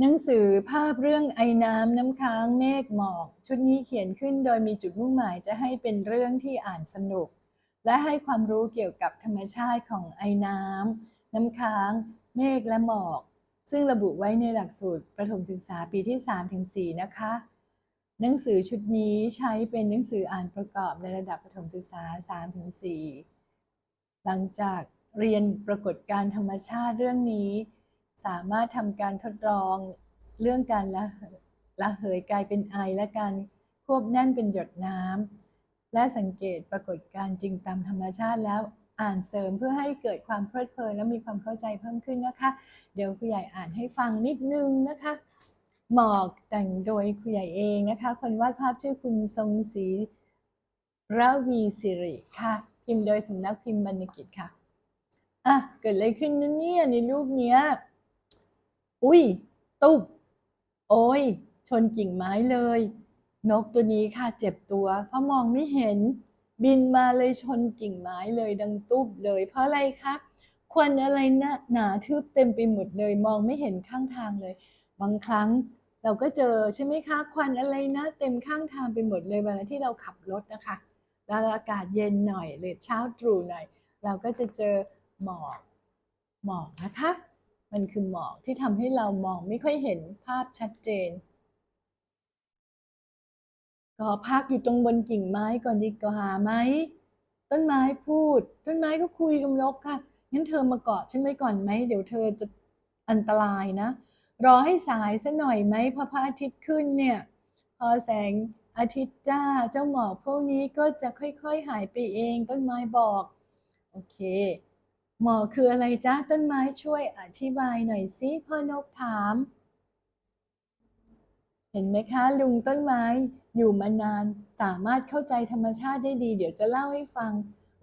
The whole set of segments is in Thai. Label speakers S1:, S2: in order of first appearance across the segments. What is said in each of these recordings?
S1: หนังสือภาพเรื่องไอ้น้ำน้ำค้างเมฆหมอก ชุดนี้เขียนขึ้นโดยมีจุดมุ่งหมายจะให้เป็นเรื่องที่อ่านสนุก และให้ความรู้เกี่ยวกับธรรมชาติของไอ้น้ำน้ำค้าง เมฆและหมอก ซึ่งระบุไว้ในหลักสูตรประถมศึกษาปีที่ 3-4 นะคะ หนังสือชุดนี้ใช้เป็นหนังสืออ่านประกอบในระดับประถมศึกษา 3-4 หลังจากเรียนปรากฏการธรรมชาติเรื่องนี้ สามารถทำการทดลองเรื่องการละละเหยกลายเป็นไอ และการควบแน่นเป็นหยดน้ำและสังเกตปรากฏการณ์จริงตามธรรมชาติแล้วอ่านเสริมเพื่อให้เกิดความเพลิดเพลินและมีความเข้าใจเพิ่มขึ้นนะคะ เดี๋ยวครูใหญ่อ่านให้ฟังนิดนึงนะคะ หมอกแต่งโดยครูใหญ่เองนะคะ คนวาดภาพชื่อคุณทรงศรีระวีสิริค่ะพิมพ์โดยสำนักพิมพ์บรรณกิจค่ะอะเกิดอะไรขึ้นนะเนี่ยในรูปเนี้ย อุ้ย ตุ๊บ โอ้ย ชนกิ่งไม้เลย นกตัวนี้ค่ะเจ็บตัว เพราะมองไม่เห็น บินมาเลยชนกิ่งไม้เลยดังตุ๊บเลย เพราะอะไรคะควันอะไรนะหนาทึบเต็มไปหมดเลย มองไม่เห็นข้างทางเลย บางครั้งเราก็เจอใช่ไหมคะ ควันอะไรนะ เต็มข้างทางไปหมดเลยเวลาที่เราขับรถนะคะ แล้วอากาศเย็นหน่อยหรือเช้าตรู่หน่อย เราก็จะเจอหมอกหมอกนะคะ มันคือหมอกที่ทำให้เรามองไม่ค่อยเห็นภาพชัดเจนก็พักอยู่ตรงบนกิ่งไม้ก่อนดีกว่าไหมต้นไม้พูด ต้นไม้ก็คุยกับนกค่ะงั้นเธอมาเกาะฉันไว้ก่อนไหมเดี๋ยวเธอจะอันตรายนะ รอให้สายซะหน่อยไหมพอพระอาทิตย์ขึ้นเนี่ย พอแสงอาทิตย์จ้าเจ้าหมอกพวกนี้ก็จะค่อยๆหายไปเอง ต้นไม้บอก โอเค หมอกคืออะไรจ้าต้นไม้ช่วยอธิบายหน่อยสิพ่อนกถาม เห็นไหมคะ ลุงต้นไม้อยู่มานานสามารถเข้าใจธรรมชาติได้ดี เดี๋ยวจะเล่าให้ฟัง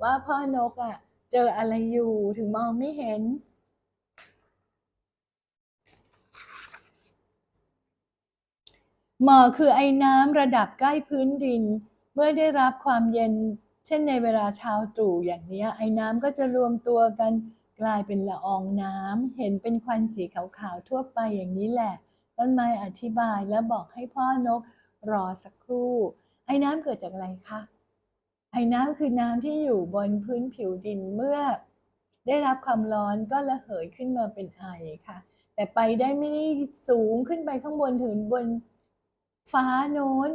S1: ว่าพ่อนกอะ่ะ เจออะไรอยู่ถึงมองไม่เห็น หมอกคือไอ้น้ำระดับใกล้พื้นดิน เมื่อได้รับความเย็น เช่นในเวลาเช้าตรู่อย่างนี้ไอ้น้ำก็จะรวมตัวกันกลายเป็นละอองน้ำเห็นเป็นควันสีขาวๆทั่วไปอย่างนี้แหละ ต้นไม้อธิบายและบอกให้พ่อนกรอสักครู่ ไอ้น้ำเกิดจากอะไรคะไอ้น้ำคือน้ำที่อยู่บนพื้นผิวดินเมื่อ ได้รับความร้อนก็ระเหยขึ้นมาเป็นไอค่ะ แต่ไปได้ไม่ได้สูงขึ้นไปข้างบนถึงบนฟ้าโน้น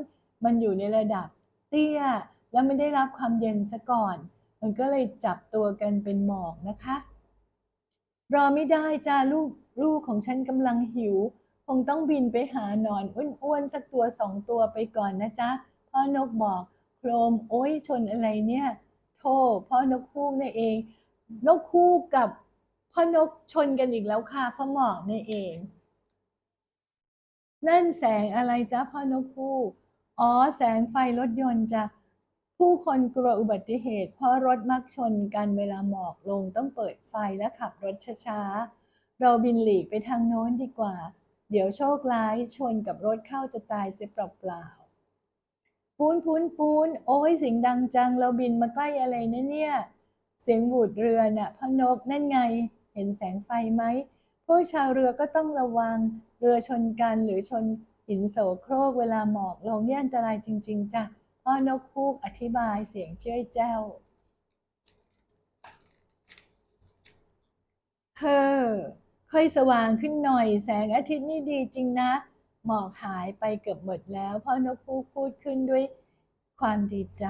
S1: มันอยู่ในระดับเตี้ย แล้วไม่ได้รับความเย็นซะก่อน มันก็เลยจับตัวกันเป็นหมอกนะคะ รอไม่ได้จ้าลูกลูกของฉันกำลังหิว คงต้องบินไปหาหนอนอ้วนๆสักตัวสองตัวไปก่อนนะจ๊ะพ่อนกบอกโครมโอ้ยชนอะไรเนี่ยโทษพ่อนกคูกนี่เอง นกคูกกับพ่อนกชนกันอีกแล้วค่ะพ่อหมอกนี่เองนั่นแสงอะไรจ๊ะพ่อนกคูกอ๋อ แสงไฟรถยนต์จ้ะ ผู้คนกลัวอุบัติเหตุ เพราะรถมักชนกันเวลาหมอกลงต้องเปิดไฟและขับรถช้าๆ เราบินหลีกไปทางโน้นดีกว่า เดี๋ยวโชคร้ายชนกับรถเข้าจะตายเสียเปล่าๆปูนปูนปูนโอ้ยเสียงดังจัง เราบินมาใกล้อะไรนะเนี่ย เสียงบูดเรือน่ะพ่อนกนั่นไง เห็นแสงไฟไหมพวกชาวเรือก็ต้องระวังเรือชนกันหรือชนหินโสโครกเวลาหมอกลงนี่อันตรายจริง ๆจ้ะ พ่อนกคูกอธิบายเสียงเจ้ยแจ้วเฮ้อ ค่อยสว่างขึ้นหน่อย แสงอาทิตย์นี่ดีจริงนะ หมอกหายไปเกือบหมดแล้วพ่อนกคูกพูดขึ้นด้วยความดีใจ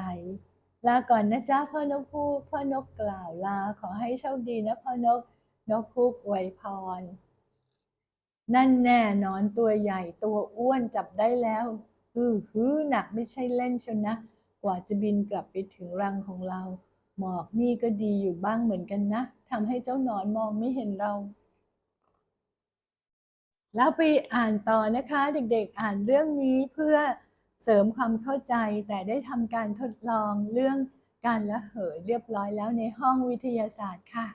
S1: ลาก่อนนะจ๊ะพ่อนกคูกพ่อนกกล่าวลาขอให้โชคดีนะพ่อนกนกคูกอวยพร นั่นแน่นอนตัวใหญ่ตัวอ้วนจับได้แล้ว อือหือหนักไม่ใช่เล่นชนนะ กว่าจะบินกลับไปถึงรังของเรา หมอกนี่ก็ดีอยู่บ้างเหมือนกันนะทำให้เจ้าหนอนมองไม่เห็นเรา แล้วไปอ่านต่อนะคะ เด็กๆอ่านเรื่องนี้เพื่อเสริมความเข้าใจแต่ได้ทำการทดลองเรื่องการละเหยเรียบร้อยแล้วในห้องวิทยาศาสตร์ค่ะ